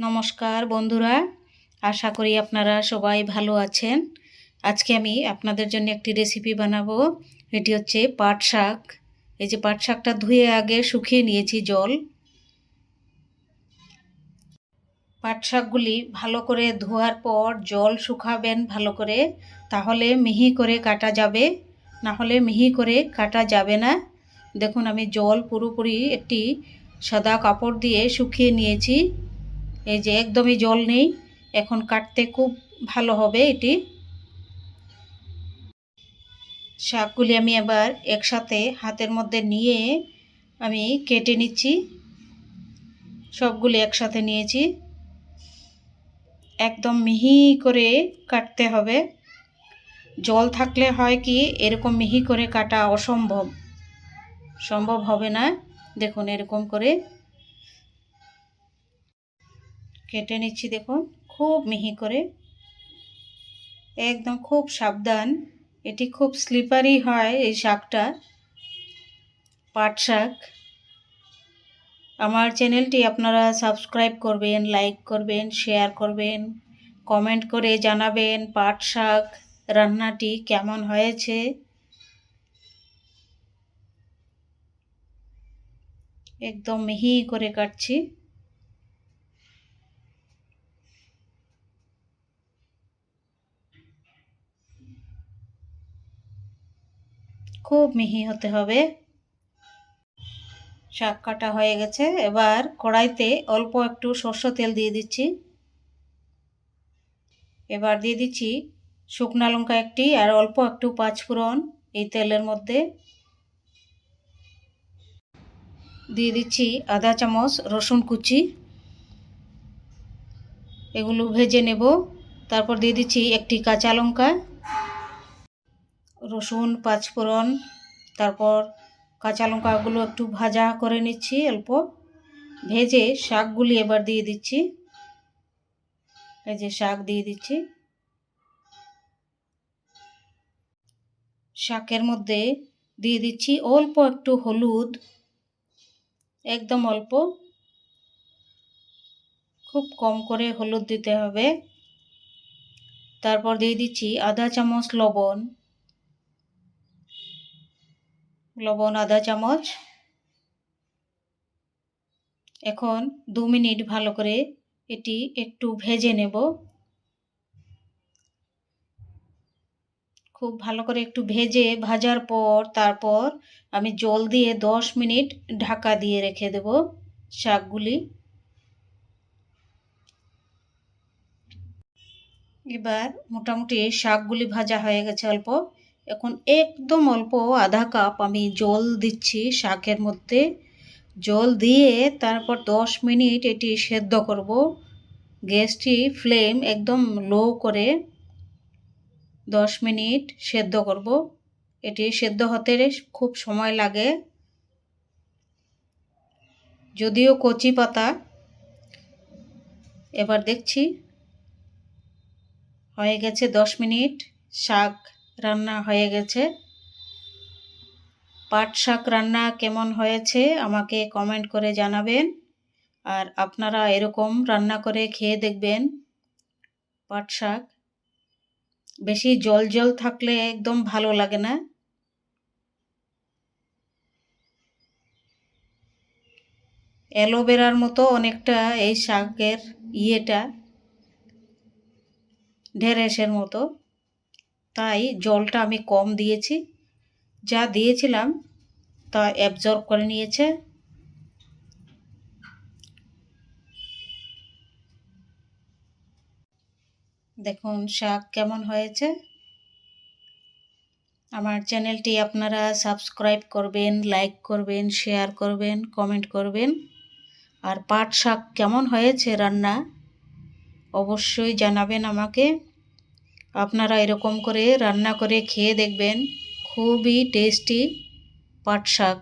নমস্কার বন্ধুরা, আশা করি আপনারা সবাই ভালো আছেন। আজকে আমি আপনাদের জন্য একটি রেসিপি বানাবো। এটি হচ্ছে পাট শাক। এই যে পাট শাকটা ধুয়ে আগে শুকিয়ে নিয়েছি জল। পাট শাকগুলি ভালো করে ধোয়ার পর জল শুকাবেন ভালো করে। তাহলে মিহি করে কাটা যাবে। না হলে মিহি করে কাটা যাবে না। দেখুন, আমি জল পুরোপুরি একটি সাদা কাপড় দিয়ে শুকিয়ে নিয়েছি। এই যে একদমই জল নেই, এখন কাটতে খুব ভালো হবে এটি। শাকগুলি আমি এবার একসাথে হাতের মধ্যে নিয়ে আমি কেটে নিচ্ছি। সবগুলি একসাথে নিয়েছি। একদম মিহি করে কাটতে হবে। জল থাকলে হয় কি, এরকম মিহি করে কাটা অসম্ভব। সম্ভব হবে না। দেখুন এরকম করে কেটে নিচ্ছি দেখুন, খুব মিহি করে। একদম খুব সাবধান। এটি খুব স্লিপারি হয় এই শাকটা, পাট শাক। আমার চ্যানেলটি আপনারা সাবস্ক্রাইব করবেন লাইক করবেন শেয়ার করবেন কমেন্ট করে জানাবেন পাট শাক রান্নাটি কেমন হয়েছে। একদম মিহি করে কাটছি। খুব মিহি হতে হবে। শাক কাটা হয়ে গেছে। এবার কড়াইতে অল্প একটু সর্ষ তেল দিয়ে দিচ্ছি। এবার দিয়ে দিচ্ছি শুকনা লঙ্কা একটি আর অল্প একটু পাঁচফোড়ন এই তেলের মধ্যে। দিয়ে দিচ্ছি আধা চামচ রসুন কুচি। এগুলো ভেজে নেব। তারপর দিয়ে দিচ্ছি একটি কাঁচা লঙ্কা। রসুন, পাঁচফোড়ন, তারপর কাঁচা লঙ্কাগুলো একটু ভাজা করে নিচ্ছি অল্প। ভেজে শাকগুলি এবার দিয়ে দিচ্ছি। এই যে শাক দিয়ে দিচ্ছি। শাকের মধ্যে দিয়ে দিচ্ছি অল্প একটু হলুদ, একদম অল্প। খুব কম করে হলুদ দিতে হবে। তারপর দিয়ে দিচ্ছি আধা চামচ লবণ। লবণ আধা চামচ। এখন দু মিনিট ভালো করে এটি একটু ভেজে নেব। খুব ভালো করে একটু ভেজে ভাজার পর তারপর আমি জল দিয়ে দশ মিনিট ঢাকা দিয়ে রেখে দেব শাকগুলি। এবার মোটামুটি শাকগুলি ভাজা হয়ে গেছে অল্প। এখন একদম অল্প আধা কাপ আমি জল দিচ্ছি শাকের মধ্যে। জল দিয়ে তারপর দশ মিনিট এটি সেদ্ধ করব। গ্যাসটি ফ্লেম একদম লো করে দশ মিনিট সেদ্ধ করব। এটি সেদ্ধ হতে খুব সময় লাগে। যদিও কচি পাতা। এবার দেখছি। হয়ে গেছে দশ মিনিট শাক রান্না হয়ে গেছে। পাট শাক রান্না কেমন হয়েছে আমাকে কমেন্ট করে জানাবেন। আর আপনারা এরকম রান্না করে খেয়ে দেখবেন পাট শাক। বেশি জল জল থাকলে একদম ভালো লাগে না। অ্যালোভেরার মতো অনেকটা এই শাকের ইয়েটা, ঢেঁড়সের মতো। তাই জলটা আমি কম দিয়েছি। যা দিয়েছিলাম তা অ্যাবজর্ব করে নিয়েছে। দেখুন শাক কেমন হয়েছে। আমার চ্যানেলটি আপনারা সাবস্ক্রাইব করবেন লাইক করবেন শেয়ার করবেন কমেন্ট করবেন। আর পাট শাক কেমন হয়েছে রান্না? অবশ্যই জানাবেন আমাকে। আপনারা এরকম করে রান্না করে খেয়ে দেখবেন খুবই টেস্টি পাট শাক